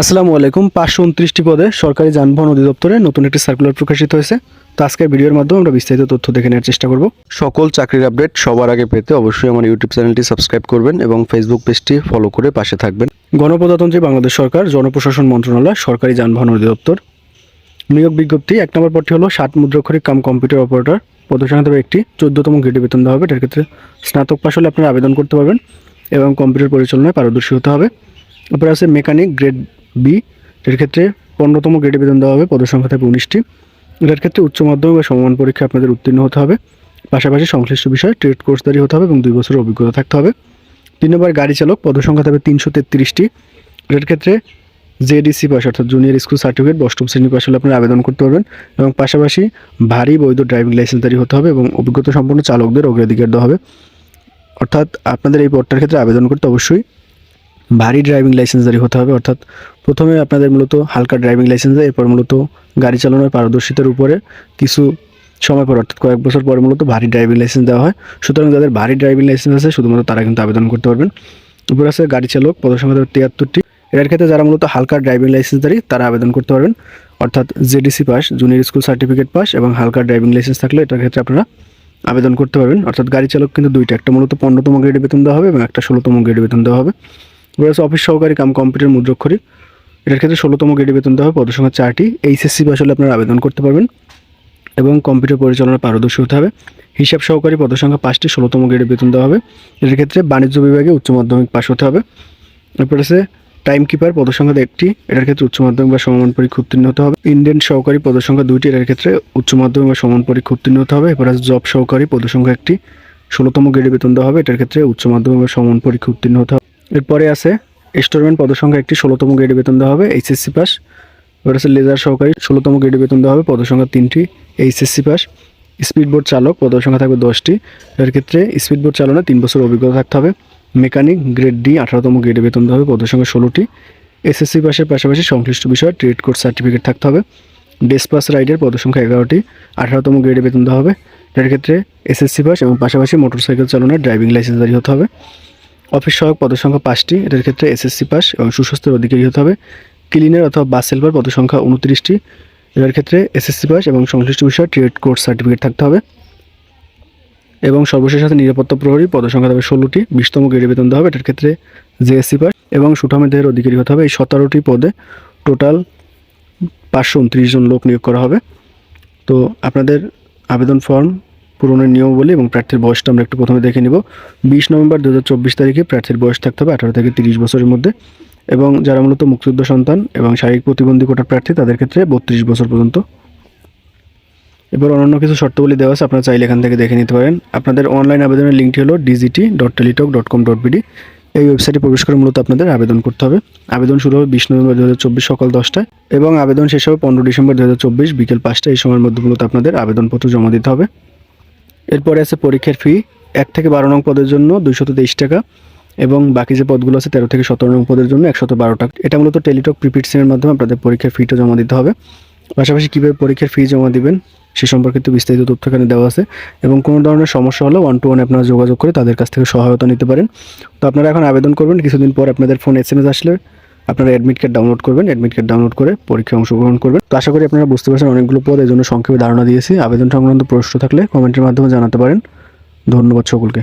আসসালামু আলাইকুম। পাঁচশো উনত্রিশটি পদে সরকারি যানবাহন অধিদপ্তরে নতুন একটি সার্কুলার প্রকাশিত হয়েছে। তো আজকের ভিডিওর মাধ্যমে আমরা বিস্তারিত তথ্য দেখে নেওয়ার চেষ্টা করব। সকল চাকরির আপডেট সবার আগে পেতে অবশ্যই আমার ইউটিউব চ্যানেলটি সাবস্ক্রাইব করবেন এবং ফেসবুক পেজটি ফলো করে পাশে থাকবেন। গণপ্রজাতন্ত্রী বাংলাদেশ সরকার জনপ্রশাসন মন্ত্রণালয় সরকারি যানবাহন অধিদপ্তর। নিয়োগ বিজ্ঞপ্তি এক নম্বর পদটি হলো ষাট মুদ্রাক্ষরিক কাম কম্পিউটার অপারেটর পদসংখ্যা একটি চোদ্দতম গ্রেডে বেতন দেওয়া হবে। এটার ক্ষেত্রে স্নাতক পাশ হলে আপনারা আবেদন করতে পারবেন এবং কম্পিউটার পরিচালনায় পারদর্শী হতে হবে। এরপরে আছে মেকানিক গ্রেড বি, এর ক্ষেত্রে পনেরোতম গ্রেডে বেতন দেওয়া হবে পদসংখ্যা থাকবে উনিশটি। এটার ক্ষেত্রে উচ্চ মাধ্যমিক বা সমমান পরীক্ষা আপনাদের উত্তীর্ণ হতে হবে। পাশাপাশি সংশ্লিষ্ট বিষয়ে ট্রেড কোর্সদারি হতে হবে এবং দুই বছরের অভিজ্ঞতা থাকতে হবে। তিন নম্বর গাড়ি চালক পদসংখ্যা থাকবে তিনশো তেত্রিশটি। এটার ক্ষেত্রে জেডিসি পাস, অর্থাৎ জুনিয়র স্কুল সার্টিফিকেট, অষ্টম শ্রেণি পাশ হলে আপনারা আবেদন করতে পারবেন এবং পাশাপাশি ভারী বৈধ ড্রাইভিং লাইসেন্সদারি হতে হবে এবং অভিজ্ঞতা সম্পন্ন চালকদের অগ্রাধিকার দেওয়া হবে। অর্থাৎ আপনাদের এই পদটার ক্ষেত্রে আবেদন করতে অবশ্যই ভারী ড্রাইভিং লাইসেন্সদারি হতে হবে, অর্থাৎ প্রথমে আপনাদের মূলত হালকা ড্রাইভিং লাইসেন্স দেয় এরপর মূলত গাড়ি চালানোর পারদর্শিতার উপরে কিছু সময় পর, অর্থাৎ কয়েক বছর পরে মূলত ভারী ড্রাইভিং লাইসেন্স দেওয়া হয়। সুতরাং যাদের ভারী ড্রাইভিং লাইসেন্স আছে, শুধুমাত্র তারা কিন্তু আবেদন করতে পারবেন। উপর আছে গাড়ি চালক পদসংখ্যা তিয়াত্তরটি। এর ক্ষেত্রে যারা মূলত হালকা ড্রাইভিং লাইসেন্সদারি তারা আবেদন করতে পারবেন। অর্থাৎ JDC pass junior school certificate pass এবং হালকা ড্রাইভিং লাইসেন্স থাকলে এটার ক্ষেত্রে আপনারা আবেদন করতে পারবেন। অর্থাৎ গাড়ি চালক কিন্তু দুইটা, একটা মূলত পনেরোতম গ্রেডে বেতন দেওয়া হবে এবং একটা ষোলোতম গ্রেডে বেতন দেওয়া হবে। আছে অফিস সহকারী কাম কম্পিউটার মুদ্রাক্ষরিক এটার ক্ষেত্রে ষোলোতম গ্রেডে বেতন দেওয়া হবে, পদসংখ্যা চারটি। এইচএসসি পাস হলে আপনারা আবেদন করতে পারবেন। এবং কম্পিউটার পরিচালনায় পারদর্শী হতে হবে। হিসাব সহকারী পদসংখ্যা পাঁচটি, ষোলোতম গ্রেডে বেতন দেওয়া হবে। এর ক্ষেত্রে বাণিজ্য বিভাগে উচ্চ মাধ্যমিক পাস হতে হবে। এরপর আছে টাইম কিপার পদসংখ্যা একটি। এটার ক্ষেত্রে উচ্চ মাধ্যমিক বা সমান পরীক্ষা উত্তীর্ণ হতে হবে। ইন্ডিয়ান সহকারী পদসংখ্যা দুইটি, এটার ক্ষেত্রে উচ্চ মাধ্যমিক বা সমান পরীক্ষা উত্তীর্ণ হতে হবে। এরপর আছে জব সহকারী, পদসংখ্যা একটি। ষোলোতম গ্রেডে বেতন দেওয়া হবে। এটার ক্ষেত্রে উচ্চ মাধ্যমিক বা সমান পরীক্ষা উত্তীর্ণ হতে হবে। এরপরে আছে স্টোরম্যান পদসংখ্যা একটি, ষোলোতম গ্রেডে বেতন দেওয়া হবে এইচএসসি পাস এবার আছে লেজার সহকারী, ষোলোতম গ্রেডে বেতন দেওয়া হবে, পদসংখ্যা তিনটি এইচএসসি পাস স্পিডবোট চালক, পদসংখ্যা থাকবে দশটি। এর ক্ষেত্রে স্পিডবোট চালনা তিন বছর অভিজ্ঞতা থাকতে হবে। মেকানিক গ্রেড ডি আঠারোতম গ্রেডে বেতন দেওয়া হবে, পদসংখ্যা ষোলোটি। এসএসসি পাসের পাশাপাশি সংশ্লিষ্ট বিষয়ে ট্রেড কোর্স সার্টিফিকেট থাকতে হবে। ডেসপাস রাইডের পদসংখ্যা এগারোটি, আঠারোতম গ্রেডে বেতন দেওয়া হবে। এর ক্ষেত্রে এসএসসি পাস এবং পাশাপাশি মোটরসাইকেল চালানোর ড্রাইভিং লাইসেন্স জারি হতে হবে। অফিস সহায়ক পদসংখ্যা পাঁচটি। এটার ক্ষেত্রে এসএসসি পাস এবং সুস্বাস্থ্যের অধিকারী হতে হবে। ক্লিনার অথবা বাস হেল্পার পদসংখ্যা উনত্রিশটি। এটার ক্ষেত্রে এসএসসি পাস এবং সংশ্লিষ্ট বিষয়ে ট্রেড কোর্স সার্টিফিকেট থাকতে হবে। এবং সর্বশেষ সাথে নিরাপত্তা প্রহরী পদসংখ্যা থাকবে ষোলোটি। বিশতম গ্রেডে বেতন দেওয়া হবে, এটার ক্ষেত্রে জেএসসি পাস এবং সুঠামের দেহের অধিকারী হতে হবে। এই সতেরোটি পদে টোটাল পাঁচশো উনত্রিশ জন লোক নিয়োগ করা হবে। তো আপনাদের আবেদন ফর্ম পূরণের নিয়মাবলী এবং প্রার্থীর বয়সটা আমরা একটু প্রথমে দেখে নিব। বিশ নভেম্বর দু হাজার চব্বিশ তারিখে প্রার্থীর বয়স থাকতে হবে আঠারো থেকে তিরিশ বছরের মধ্যে এবং যারা মূলত মুক্তিযুদ্ধ সন্তান এবং শারীরিক প্রতিবন্ধী কোটার প্রার্থী, তাদের ক্ষেত্রে বত্রিশ বছর পর্যন্ত। এবার অন্যান্য কিছু শর্তাবলী দেওয়া আছে, আপনারা চাইলে এখান থেকে দেখে নিতে পারেন। আপনাদের অনলাইন আবেদনের লিঙ্কটি হলো DGT dot Teletalk dot com dot BD এই ওয়েবসাইটে প্রবেশ করে মূলত আপনাদের আবেদন করতে হবে। আবেদন শুরু হবে বিশ নভেম্বর দু হাজার চব্বিশ সকাল দশটায় এবং আবেদন শেষ হবে পনেরো ডিসেম্বর দু হাজার চব্বিশ বিকেল পাঁচটায়। এই সময়ের মধ্যে মূলত আপনাদের আবেদনপত্র জমা দিতে হবে। এরপরে আছে পরীক্ষার ফি এক থেকে বারো নং পদের জন্য দুইশত তেইশ টাকা এবং বাকি যে পদগুলো আছে তেরো থেকে সতেরো নং পদের জন্য একশত বারো টাকা। এটা মূলত টেলিটক প্রিপিড সিমের মাধ্যমে আপনাদের পরীক্ষার ফিটা জমা দিতে হবে। পাশাপাশি কীভাবে পরীক্ষার ফি জমা দিবেন, সে সম্পর্কিত বিস্তারিত তথ্য এখানে দেওয়া আছে এবং কোনো ধরনের সমস্যা হলে ওয়ান টু ওয়ান আপনারা যোগাযোগ করে তাদের কাছ থেকে সহায়তা নিতে পারেন। তো আপনারা এখন আবেদন করবেন, কিছুদিন পর আপনাদের ফোন এস আসলে আপনারা অ্যাডমিট কার্ড ডাউনলোড করবেন অ্যাডমিট কার্ড ডাউনলোড করে পরীক্ষায় অংশগ্রহণ করবেন। তো আশা করি আপনারা বুঝতে পারছেন অনেকগুলো পদ এই জন্য সংক্ষেপে ধারণা দিয়েছি। আবেদন সংক্রান্ত প্রশ্ন থাকলে কমেন্টের মাধ্যমে জানাতে পারেন। ধন্যবাদ সকলকে।